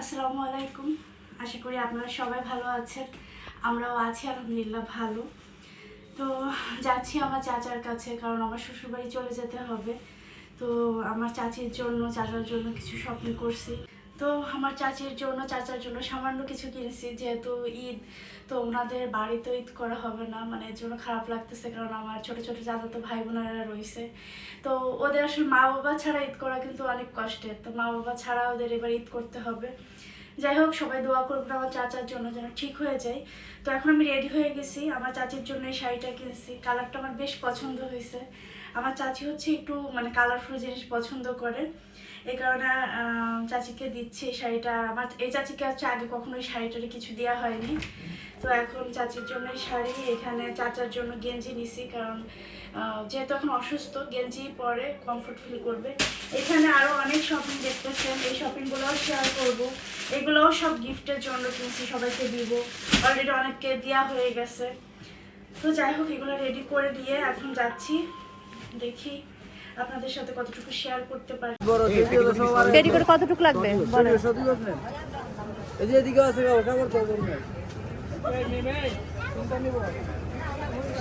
আসসালামু আলাইকুম। আশা করি আপনারা সবাই ভালো আছেন। আমরাও আছি, আলহামদুলিল্লাহ ভালো। তো যাচ্ছি আমার চাচার কাছে, কারণ আমার শ্বশুরবাড়ি চলে যেতে হবে। তো আমার চাচির জন্য, চাচার জন্য কিছু স্বপ্ন করছি। তো আমার চাচির জন্য, চাচার জন্য সামান্য কিছু কিনেছি, যেহেতু ঈদ, তো ওনাদের বাড়িতে ঈদ করা হবে না মানে এর জন্য খারাপ লাগতেছে, কারণ আমার ছোট ছোট চাচাতো ভাই বোনেরা রয়েছে। তো ওদের আসলে মা বাবা ছাড়া ঈদ করা কিন্তু অনেক কষ্টের, তো মা বাবা ছাড়া ওদের এবার ঈদ করতে হবে। যাই হোক, সবাই দোয়া করবেন আমার চাচার জন্য যেন ঠিক হয়ে যায়। তো এখন আমি রেডি হয়ে গেছি, আমার চাচির জন্য এই শাড়িটা কিনছি, কালারটা আমার বেশ পছন্দ হয়েছে। আমার চাচি হচ্ছে একটু মানে কালারফুল জিনিস পছন্দ করে। এই কারণে চাচিকে দিচ্ছি এই শাড়িটা। আমার এই চাচিকে হচ্ছে আগে কখনো শাড়িটারে কিছু দেওয়া হয়নি। তো এখন চাচির জন্য শাড়ি, এখানে চাচার জন্য গেঞ্জি নিছি কারণ যেহেতু এখন অসুস্থ গেঞ্জি পরে কমফোর্ট ফিল করবে। এখানে আরও অনেক শপিং দেখতেছেন। এই শপিংগুলোও শেয়ার করব। এগুলোও সব গিফটের জন্য কিনছি, সবাইকে দিব। অলরেডি অনেককে দেওয়া হয়ে গেছে। তো যাই হোক, এগুলো রেডি করে দিয়ে এখন যাচ্ছি। দেখি। আপনাদের সাথে কতটুকু শেয়ার করতে পারি? রেডি করে কতটুকু লাগবে? এই যে এদিকে আছে ওটা করতে হবে না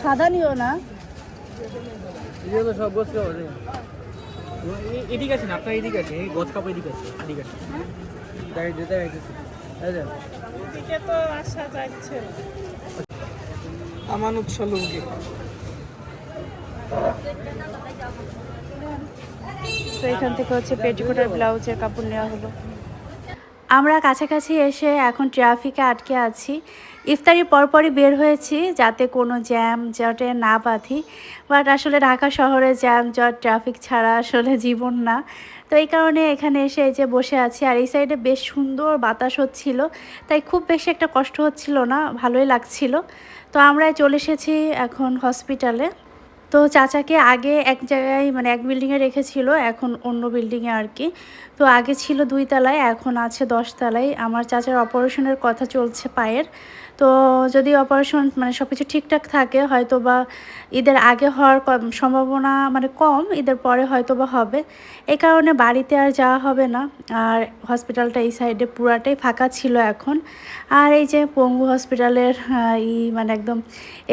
সাদা নিও না। সব গোছ খাওয়া এদিকে আছেন আপনার এদিকে আছে এই গছ এদিকে আছে এদিকে আছে। তাই যেতে গাইতেছি এই যে। আমানত সলুকে তো এখান থেকে হচ্ছে পেটিকোট আর ব্লাউজের কাপড় নেওয়া হলো। আমরা কাছাকাছি এসে এখন ট্রাফিকে আটকে আছি। ইফতারি পরপরই বের হয়েছি যাতে কোনো জ্যাম জটে না বাঁধি। বাট আসলে ঢাকা শহরে জ্যাম, জট, ট্রাফিক ছাড়া আসলে জীবন না। তো এই কারণে এখানে এসে এই যে বসে আছি। আর এই সাইডে বেশ সুন্দর বাতাস হচ্ছিল, তাই খুব বেশি একটা কষ্ট হচ্ছিল না, ভালোই লাগছিল। তো আমরা চলে এসেছি এখন হসপিটালে। তো চাচাকে আগে এক জায়গায় মানে এক বিল্ডিংয়ে রেখেছিল, এখন অন্য বিল্ডিংয়ে আর কি। তো আগে ছিল দুই তলায়, এখন আছে দশ তলায়। আমার চাচার অপারেশনের কথা চলছে পায়ের। তো যদি অপারেশন মানে সব কিছু ঠিকঠাক থাকে হয়তো বা ঈদের আগে হওয়ার সম্ভাবনা মানে কম, ঈদের পরে হয়তো বা হবে। এই কারণে বাড়িতে আর যাওয়া হবে না। আর হসপিটালটা এই সাইডে পুরাটাই ফাঁকা ছিল এখন। আর এই যে পঙ্গু হসপিটালের ই মানে একদম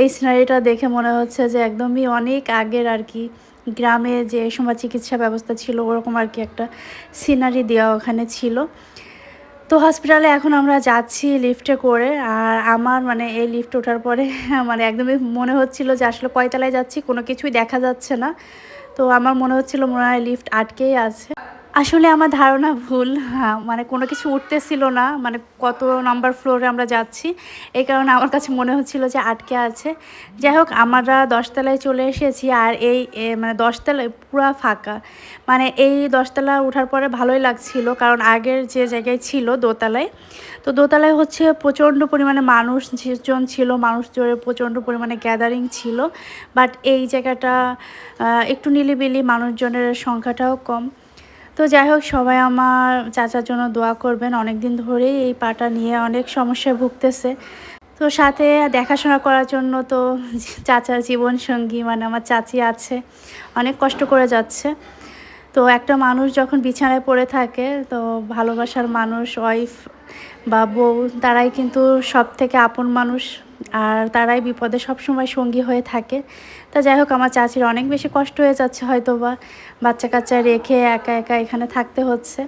এই সিনারিটা দেখে মনে হচ্ছে যে একদমই অনেক আগের আর কি। গ্রামে যে সময় চিকিৎসা ব্যবস্থা ছিল, ওরকম আর কি একটা সিনারি দেওয়া ওখানে ছিল। তো হসপিটালে এখন আমরা যাচ্ছি লিফটে করে, আর আমার মানে এই লিফট ওঠার পরে মানে একদমই মনে হচ্ছিল যে আসলে কয়তলায় যাচ্ছি, কোনো কিছুই দেখা যাচ্ছে না। তো আমার মনে হচ্ছিল মনে হয় লিফট আটকেই আছে। আসলে আমার ধারণা ভুল হ্যাঁ, মানে কোনো কিছু উঠতেছিল না মানে কত নাম্বার ফ্লোরে আমরা যাচ্ছি এই কারণে আমার কাছে মনে হচ্ছিল যে আটকে আছে। যাই হোক আমরা দশতলায় চলে এসেছি আর এই মানে দশতলায় পুরা ফাঁকা। মানে এই দশতলা ওঠার পরে ভালোই লাগছিল কারণ আগের যে জায়গায় ছিল দোতলায় তো দোতলায় হচ্ছে প্রচণ্ড পরিমাণে মানুষ জন ছিল মানুষ জোরে প্রচণ্ড পরিমাণে গ্যাদারিং ছিল বাট এই জায়গাটা একটু নিলিবিলি মানুষজনের সংখ্যাটাও কম। তো যাই হোক, সবাই আমার চাচার জন্য দোয়া করবেন। অনেক দিন ধরেই এই পাটা নিয়ে অনেক সমস্যায় ভুগতেছে। তো সাথে দেখাশোনা করার জন্য তো চাচার জীবন সঙ্গী মানে আমার চাচি আছে, অনেক কষ্ট করে যাচ্ছে। তো একটা মানুষ যখন বিছানায় পড়ে থাকে, তো ভালোবাসার মানুষ ওয়াইফ বা বউ তারাই কিন্তু সব থেকে আপন মানুষ আর তারাই বিপদে সবসময় সঙ্গী হয়ে থাকে। তা যাই হোক, আমার চাচির অনেক বেশি কষ্ট হয়ে যাচ্ছে হয়তো বা বাচ্চা কাচ্চা রেখে একা একা এখানে থাকতে হচ্ছে।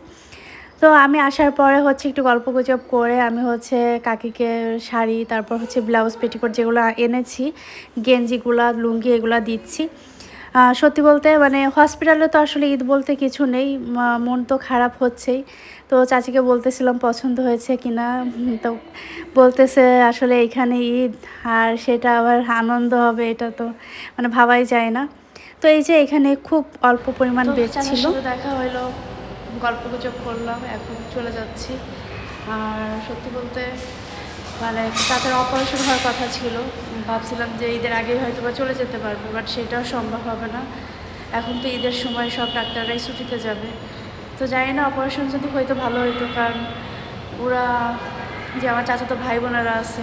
তো আমি আসার পরে হচ্ছে একটু গল্প গুজব করে আমি হচ্ছে কাকিকে শাড়ি, তারপর হচ্ছে ব্লাউজ, পেটিকোট যেগুলো এনেছি, গেঞ্জিগুলা, লুঙ্গি এগুলা দিচ্ছি। সত্যি বলতে মানে হসপিটালে তো আসলে ঈদ বলতে কিছু নেই মন তো খারাপ হচ্ছেই। তো চাচিকে বলতেছিলাম পছন্দ হয়েছে কিনা উম, তো বলতেছে আসলে এইখানে ঈদ আর সেটা আবার আনন্দ হবে এটা তো মানে ভাবাই যায় না। তো এই যে এখানে খুব অল্প পরিমাণ বেচছিল দেখা হইল গল্প গুজব করলাম এখন চলে যাচ্ছি। আর সত্যি বলতে মানে তাদের অপারেশন হওয়ার কথা ছিল। ভাবছিলাম যে ঈদের আগে হয়তো বা চলে যেতে পারব বাট সেটাও সম্ভব হবে না। এখন তো ঈদের সময় সব ডাক্তাররাই ছুটিতে যাবে। তো জানি না অপারেশন যদি হয়তো ভালো হইতো, কারণ ওরা যে আমার চাচাতো ভাই বোনেরা আছে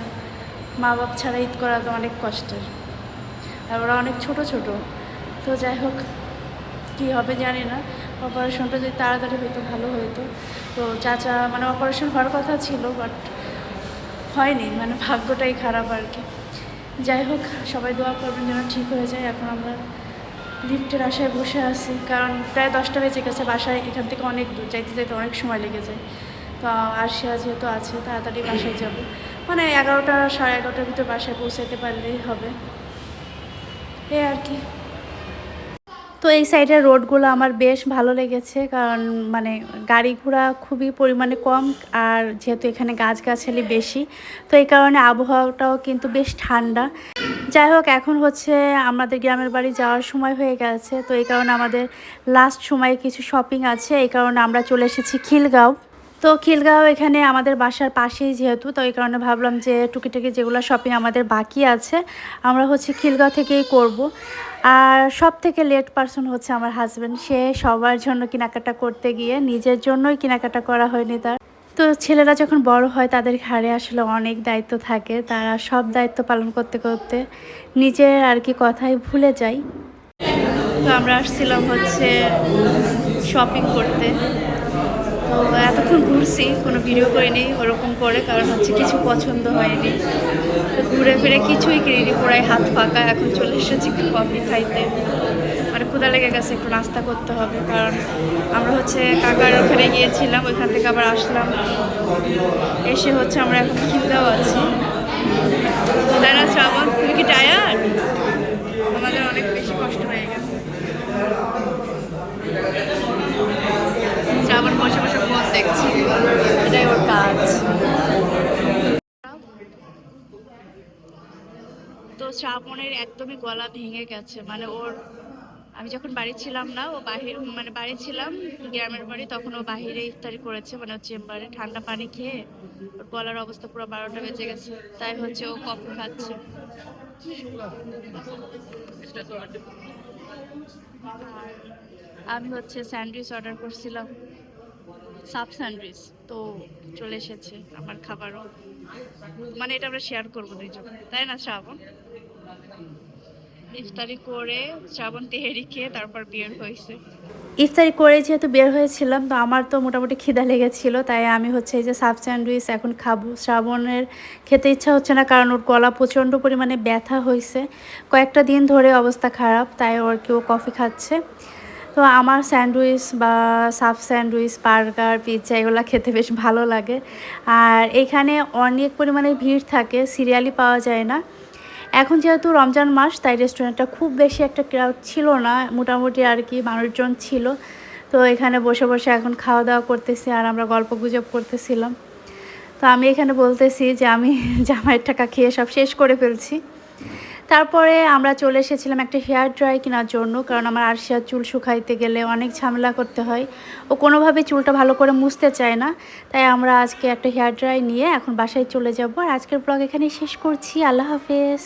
মা বাপ ছাড়া ঈদ করা তো অনেক কষ্টের। আর ওরা অনেক ছোট ছোট। তো যাই হোক, কী হবে জানি না। অপারেশনটা যদি তাড়াতাড়ি হতো ভালো হতো তো চাচা মানে অপারেশন হওয়ার কথা ছিল বাট হয়নি মানে ভাগ্যটাই খারাপ আর কি। যাই হোক, সবাই দোয়া করবেন যেন ঠিক হয়ে যায়। এখন আমরা লিফটের আশায় বসে আছি, কারণ প্রায় দশটা বেজে গেছে, বাসায় এখান থেকে অনেক দূর, যাইতে যাইতে অনেক সময় লেগে যায়। তো আরশিয়া যেহেতু আছে, তাড়াতাড়ি বাসায় যাব। মানে এগারোটা, সাড়ে এগারোটার ভিতর বাসায় পৌঁছাতে পারলেই হবে। এই আর কি। তো এই সাইডের রোডগুলো আমার বেশ ভালো লেগেছে, কারণ মানে গাড়ি ঘোড়া খুবই পরিমাণে কম আর যেহেতু এখানে গাছগাছালি বেশি, তো এই কারণে আবহাওয়াটাও কিন্তু বেশ ঠান্ডা। যাই হোক, এখন হচ্ছে আমাদের গ্রামের বাড়ি যাওয়ার সময় হয়ে গেছে, তো এই কারণে আমাদের লাস্ট সময়ে কিছু শপিং আছে, এই কারণে আমরা চলে এসেছি খিলগাঁও। তো খিলগাঁও এখানে আমাদের বাসার পাশেই যেহেতু, তো এই কারণে ভাবলাম যে টুকিটাকি যেগুলো শপিং আমাদের বাকি আছে, আমরা হচ্ছে খিলগাঁও থেকেই করব। আর সব থেকে লেট পারসন হচ্ছে আমার হাজব্যান্ড সে সবার জন্য কেনাকাটা করতে গিয়ে নিজের জন্যই কেনাকাটা করা হয়নি তার। তো ছেলেরা যখন বড় হয়, তাদের ঘাড়ে আসলে অনেক দায়িত্ব থাকে। তারা সব দায়িত্ব পালন করতে করতে নিজের আর কি কথাই ভুলে যায়। তো আমরা আসছিলাম হচ্ছে শপিং করতে। তো এতক্ষণ ঘুরছি, কোনো ভিডিও করিনি, ওরকম করে, কারণ হচ্ছে কিছু পছন্দ হয়নি। তো ঘুরে ফিরে কিছুই কিনিনি, পুরাই হাত ফাঁকা, এখন চলে এসেছি একটু কফি খাইতে। মানে ক্ষুদা লেগে গেছে, একটু নাস্তা করতে হবে, কারণ আমরা হচ্ছে কাকার ওখানে গিয়েছিলাম, ওইখান থেকে আবার আসলাম। এসে হচ্ছে আমরা এখন খিলতেও আছি। তুমি কি টায়ার্ড আমাদের অনেক বেশি কষ্ট হয়ে গেছে। শ্রাবণ বসে এটাই ওর কাজ তো শ্রাবণের একদমই গলা ভেঙে গেছে। মানে ওর, আমি যখন বাড়ি ছিলাম না, ও বাহির মানে বাড়ি ছিলাম, গ্রামের বাড়ি, তখন ও বাহিরে ইফতারি করেছে মানে ওর চেম্বারে ঠান্ডা পানি খেয়ে, ওর গলার অবস্থা পুরো বারোটা বেজে গেছে, তাই হচ্ছে ও কফি খাচ্ছে। আমি হচ্ছে স্যান্ডউইচ অর্ডার করছিলাম। সাব স্যান্ডউইচ, তো চলে এসেছে আমার খাবারও। মানে এটা আমরা শেয়ার করব দুইজন, তাই না, শ্রাবণ? ইফতারি করে শ্রাবণ তেহেরি খেয়ে তারপর বিয়ের হয়েছে। ইফতারি করে যেহেতু বের হয়েছিলাম, তো আমার তো মোটামুটি খিদা লেগেছিল, তাই আমি হচ্ছে এই যে সাব স্যান্ডউইচ এখন খাব। শ্রাবণের খেতে ইচ্ছা হচ্ছে না, কারণ ওর গলা প্রচণ্ড পরিমাণে ব্যথা হয়েছে। কয়েকটা দিন ধরে অবস্থা খারাপ, তাই ওর কেউ কফি খাচ্ছে। তো আমার স্যান্ডউইচ বা সাফ স্যান্ডউইচ, বার্গার, পিৎজা এগুলো খেতে বেশ ভালো লাগে। আর এখানে অনেক পরিমাণে ভিড় থাকে সিরিয়ালি পাওয়া যায় না। এখন যেহেতু রমজান মাস, তাই রেস্টুরেন্টটা খুব বেশি একটা ক্রাউড ছিল না, মোটামুটি আর কি মানুষজন ছিল। তো এখানে বসে বসে এখন খাওয়া দাওয়া করতেছি আর আমরা গল্প গুজব করতেছিলাম। তো আমি এখানে বলতেছি যে আমি জামাইয়ের টাকা খেয়ে সব শেষ করে ফেলছি। তারপরে আমরা চলে এসেছিলাম একটা হেয়ার ড্রাই কেনার জন্য, কারণ আমার আরশিয়ার চুল শুকাইতে গেলে অনেক ঝামেলা করতে হয়। ও কোনোভাবে চুলটা ভালো করে মুছতে চায় না, তাই আমরা আজকে একটা হেয়ার ড্রাই নিয়ে এখন বাসায় চলে যাব। আর আজকের ব্লগ এখানে শেষ করছি। আল্লাহ হাফেজ।